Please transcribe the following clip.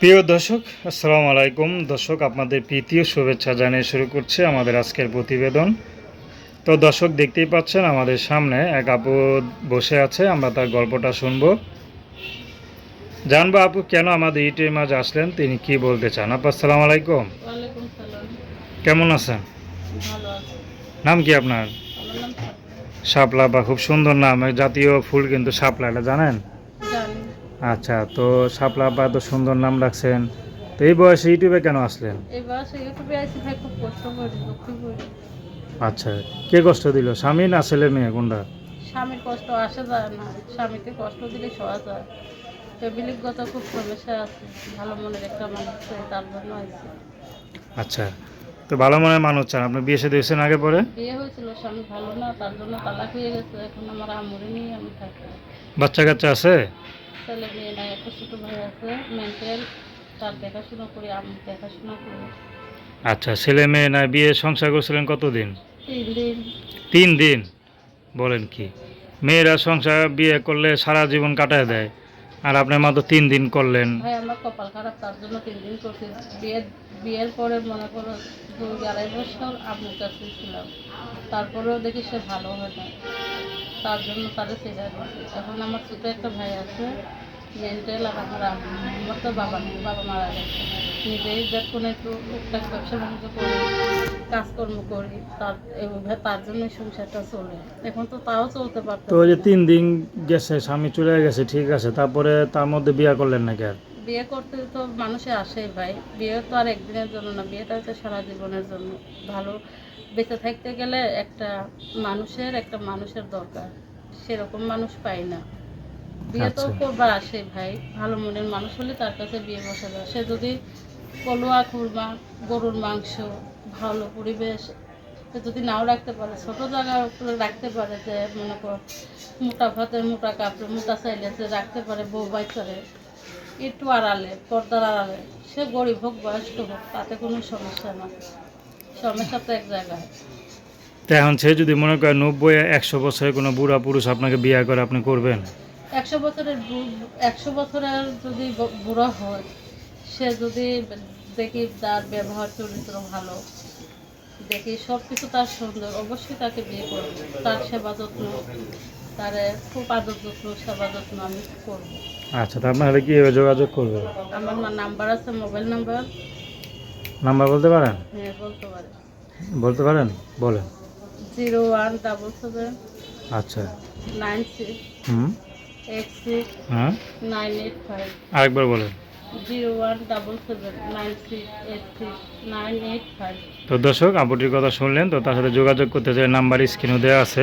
প্রিয় দর্শক আসসালামু আলাইকুম। দর্শক আপনাদের প্রীতীয় শুভেচ্ছা জানিয়ে শুরু করছে আমাদের আজকের প্রতিবেদন। তো দর্শক দেখতেই পাচ্ছেন আমাদের সামনে এক আপু বসে আছে আমরা তার গল্পটা শুনব। জানব আপু কেন আমাদের ইউটিউবের মাঝে আসলেন তিনি কি বলতে চান? আপু আসসালামু আলাইকুম। কেমন আছেন? ভালো নাম কি আপনার? শাপলা বা খুব সুন্দর নাম জাতীয় ফুল কিন্তু শাপলা এটা জানেন? জানি আচ্ছা তো শাপলা বা এত সুন্দর নাম রাখছেন। তো এই বয়সে ইউটিউবে কেন আসলেন? এবার সে ইউটিউবে আইসি ভাই খুব কষ্ট করি দুঃখ করি। আচ্ছা কে কষ্ট দিল স্বামী না ছেলে মেয়ে কোনটা স্বামীর কষ্ট আসে যায় না স্বামীকে কষ্ট দিলে সহজ হয়। ফ্যামিলিগত খুব সমস্যা আছে ভালো মনের একটা মানুষ চাই, তার জন্য আইসি আচ্ছা তো ভালো মনে মানুষ চান আপনি বিয়ে সাথে হয়েছেন আগে পরে? বিয়ে হয়েছিল স্বামী ভালো না তার জন্য তালাক হয়ে গেছে এখন আমার আমরে নিয়ে আমি থাকি। বাচ্চা কাচ্চা আছে? ছেলে মেয়ে নাই একটা ছোটো ভাই আছে মেন্টাল তার দেখাশোনা করি আমি দেখাশোনা করি। আচ্ছা ছেলে মেয়ে না বিয়ে সংসার করছিলেন কতদিন? তিন দিন। তিন দিন? বলেন কি? মেয়েরা সংসার বিয়ে করলে সারা জীবন কাটায় দেয় আর আপনার মাত্র তিন দিন করলেন। ভাই আমার কপাল খারাপ তার জন্য তিন দিন করছি। বিয়ের বিয়ের পরে মনে করো দুই আড়াই বছর আব্বুর কাছে ছিলাম। তারপরেও দেখি সে ভালো হয় না তার জন্য তারে দিয়েছি এখন আমার ছোটো একটা ভাই আছে মেন্টাল আর আমার আমার তো বাবা নেই বাবা মারা গেছে। নিজেই যখন একটু টুকটাক ব্যবসা বাণিজ্য করি কাজকর্ম করি তার এইভাবে তার জন্য সংসারটা চলে। এখন তো তাও চলতে পারতো তো ওই যে তিন দিন গেছে স্বামী চলে গেছে ঠিক আছে তারপরে তার মধ্যে বিয়ে করলেন নাকি আর? বিয়ে করতে তো মানুষে আসে ভাই। বিয়ে তো আর একদিনের জন্য না বিয়েটা হচ্ছে সারা জীবনের জন্য। ভালো বেঁচে থাকতে গেলে একটা মানুষের একটা মানুষের দরকার। সেরকম মানুষ পাই না। বিয়ে তো আচ্ছা। করবার আসে ভাই। ভালো মনের মানুষ হলে তার কাছে বিয়ে বসে যায়। সে যদি কলুয়া খুরমা গরুর মাংস ভালো পরিবেশ যদি নাও রাখতে পারে ছোট উপরে রাখতে পারে যে মনে কর মোটা ভাতের মোটা কাপড় মোটা চাইলে যে রাখতে পারে বউ বাইচারে একটু আড়ালে পর্দার আড়ালে। সে গরিব হোক বয়স্ক হোক তাতে কোনো সমস্যা না। সমস্যা তো এক জায়গায়। এখন সে যদি মনে করেন নব্বই একশো বছরের কোনো বুড়া পুরুষ আপনাকে বিয়ে করে আপনি করবেন? একশো বছরের একশো বছরের যদি বুড়া হয় সে যদি দেখি তার ব্যবহার চরিত্র ভালো দেখি সব কিছু তার সুন্দর অবশ্যই তাকে বিয়ে করবে। তার সেবা যত্ন। তার খুব আদর যত্ন সেবা যত্ন আমি করব। আচ্ছা তো আপনারা কীভাবে যোগাযোগ করবেন আমার নাম্বার আছে মোবাইল নাম্বার। নাম্বার বলতে পারেন? হ্যাঁ বলতে পারে বলতে পারেন? বলেন। জিরো ওয়ান ডাবল সেভেন আচ্ছা। নাইন সিক্স হুম। এইট সিক্স হ্যাঁ। Nine eight five. আরেকবার বলেন। তো দর্শক আপুটির কথা শুনলেন তো তার সাথে যোগাযোগ করতে চাই নাম্বার স্ক্রিনও দেওয়া আছে।